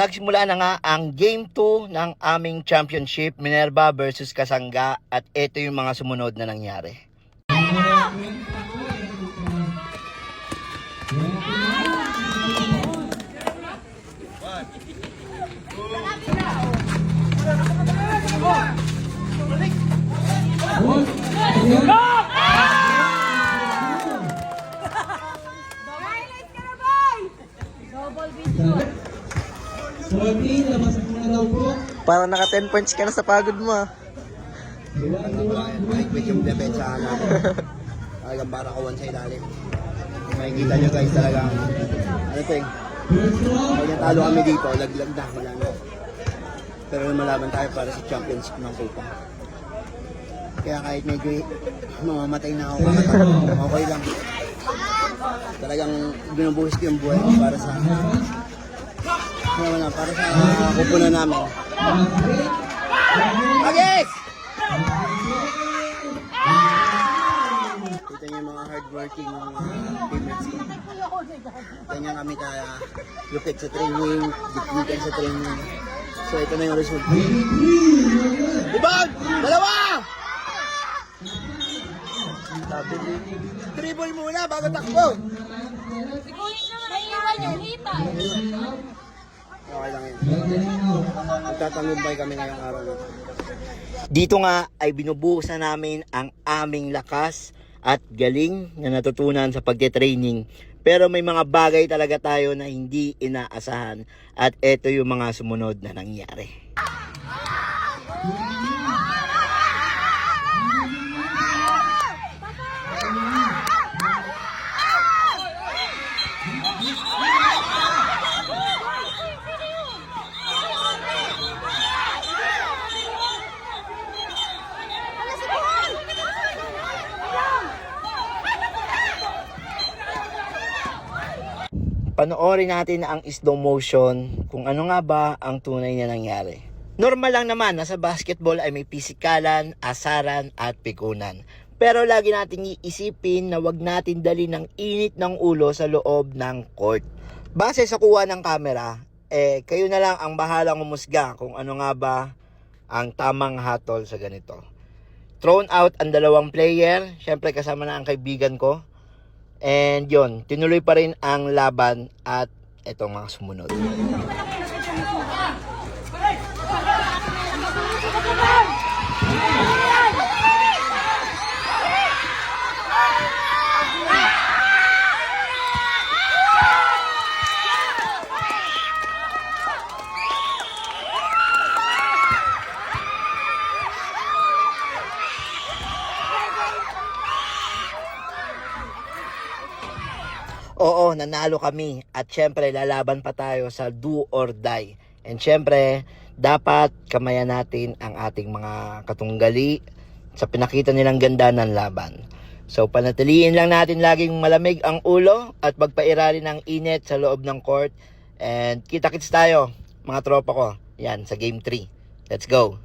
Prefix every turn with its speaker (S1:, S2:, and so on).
S1: Nagsimula na nga ang Game 2 ng aming championship, Minerva versus Kasangga at ito yung mga sumunod na nangyari.
S2: Highlights
S3: 14, labas mo na daw po.
S1: Parang naka 10 points ka na sa pagod mo ah.
S4: Mahigpit yung depensa natin. Talagang para kawan sa ilalim. Makikita nyo guys talagang, ano eh,
S3: round,
S4: pag natalo kami dito, laglag na, wala na. Pero lumalaban tayo para sa championship ng Copa. Kaya kahit medyo mamamatay na ako, okay lang. Talagang binubuhis ko yung buhay ko para sa ano naman na, para sa kupunan namin. Agis! Kita niyo mga hardworking mga teammates ko. Ganyan kami kaya lupit sa training, dikdikan sa training. So ito na yung result. Ibag! Dalawa! Dribble muna bago takbo.
S2: Naiiwan yung hita.
S4: Okay lang yun. Magtatangumpay kami ngayong araw na. to.
S1: Dito nga ay binubuhusan namin ang aming lakas at galing na natutunan sa pagte-training. Pero may mga bagay talaga tayo na hindi inaasahan at ito yung mga sumunod na nangyari. Panoorin natin ang slow motion kung ano nga ba ang tunay na nangyari. Normal lang naman na sa basketball ay may pisikalan, asaran at pikunan. Pero lagi nating iisipin na wag natin dali ng init ng ulo sa loob ng court. Base sa kuha ng camera, eh kayo na lang ang bahalang umusga kung ano nga ba ang tamang hatol sa ganito. Thrown out ang dalawang player, syempre kasama na ang kaibigan ko. And yon, tinuloy pa rin ang laban at etong mga sumunod. Oo, nanalo kami at syempre lalaban pa tayo sa do or die. And syempre, dapat kamayan natin ang ating mga katunggali sa pinakita nilang ganda ng laban. So panatiliin lang natin laging malamig ang ulo at magpairali ng init sa loob ng court. And kita-kits tayo, mga tropa ko. Yan, sa game 3. Let's go!